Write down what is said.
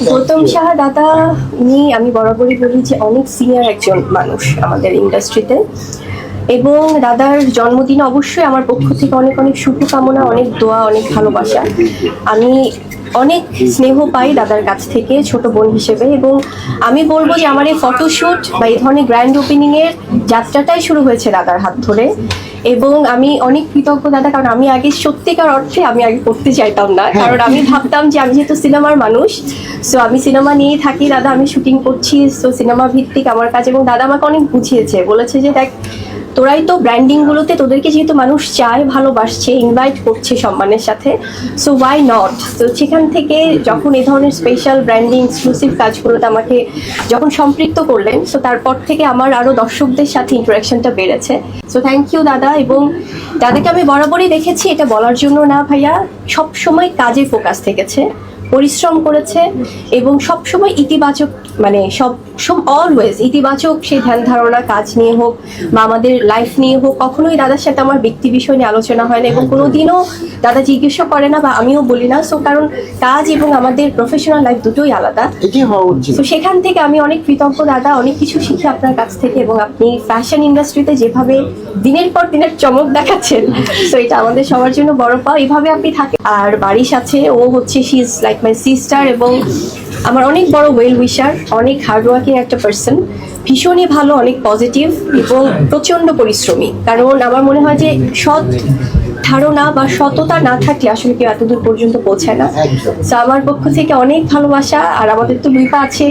গৌতম সাহা দাদা, উনি, আমি বরাবরই বলি যে অনেক সিনিয়র একজন মানুষ আমাদের ইন্ডাস্ট্রিতে এবং দাদার জন্মদিন অবশ্যই আমার পক্ষ থেকে অনেক অনেক শুভকামনা, অনেক দোয়া, অনেক ভালোবাসা। আমি অনেক স্নেহ পাই দাদার কাছ থেকে ছোট বোন হিসেবে এবং আমি বলব যে আমার এই ফটোশ্যুট বা এই ধরনের গ্র্যান্ড ওপেনিংয়ের যাত্রাটাই শুরু হয়েছে দাদার হাত ধরে। এবং আমি অনেক কৃতজ্ঞ দাদা কারণ আমি আগে সত্যিকার অর্থে আমি আগে করতে চাইতাম না। কারণ আমি ভাবতাম যে আমি যেহেতু সিনেমার মানুষ সো আমি সিনেমা নিয়ে থাকি দাদা আমি শুটিং করছি সো সিনেমা ভিত্তিক আমার কাজ এবং দাদা আমাকে অনেক বুঝিয়েছে। বলেছে যে দেখ তোরাই তো ব্র্যান্ডিং গুলোতে তোদেরকে যেহেতু মানুষ চায়, ভালোবাসছে ইনভাইট করছে সম্মানের সাথে সো ওয়াই নট তো সেখান থেকে যখন এই ধরনের স্পেশাল ব্র্যান্ডিং এক্সক্লুসিভ কাজগুলোতে আমাকে যখন সম্পৃক্ত করলেন সো তারপর থেকে আমার আরও দর্শকদের সাথে ইন্টারাকশনটা বেড়েছে। সো থ্যাংক ইউ দাদা, এবং দাদাকে আমি বরাবরই দেখেছি, এটা বলার জন্য না ভাইয়া সব সময় কাজে ফোকাস থেকেছে। পরিশ্রম করেছে এবং সব সময় ইতিবাচক মানে সব সব অলওয়েজ ইতিবাচক সেই ধ্যান ধারণা কাজ নিয়ে হোক বা আমাদের লাইফ নিয়ে হোক কখনোই দাদার সাথে আমার ব্যক্তি বিষয় নিয়ে আলোচনা হয় না এবং কোনোদিনও দাদা জিজ্ঞাসা করে না বা আমিও বলি না। সো কারণ কাজ এবং আমাদের প্রফেশনাল লাইফ দুটোই আলাদা। তো সেখান থেকে আমি অনেক কৃতজ্ঞ দাদা অনেক কিছু শিখি আপনার কাছ থেকে এবং আপনি ফ্যাশন ইন্ডাস্ট্রিতে যেভাবে দিনের পর দিনের চমক দেখাচ্ছেন তো এটা আমাদের সবার জন্য বড় পাও এভাবে আপনি থাকেন। আর বাড়ির সাথে ও হচ্ছে she is like my sister এবং আমার অনেক বড় ওয়েল উইশার অনেক হার্ডওয়ার্কিং একটা পার্সন ভীষণই ভালো অনেক পজিটিভ এবং প্রচণ্ড পরিশ্রমী। কারণ আমার মনে হয় যে সৎ ধারণা বা সততা না থাকলে আসলে কেউ এতদূর পর্যন্ত পৌঁছায় না। তো আমার পক্ষ থেকে অনেক ভালোবাসা আর আমাদের তো লুইপা আছে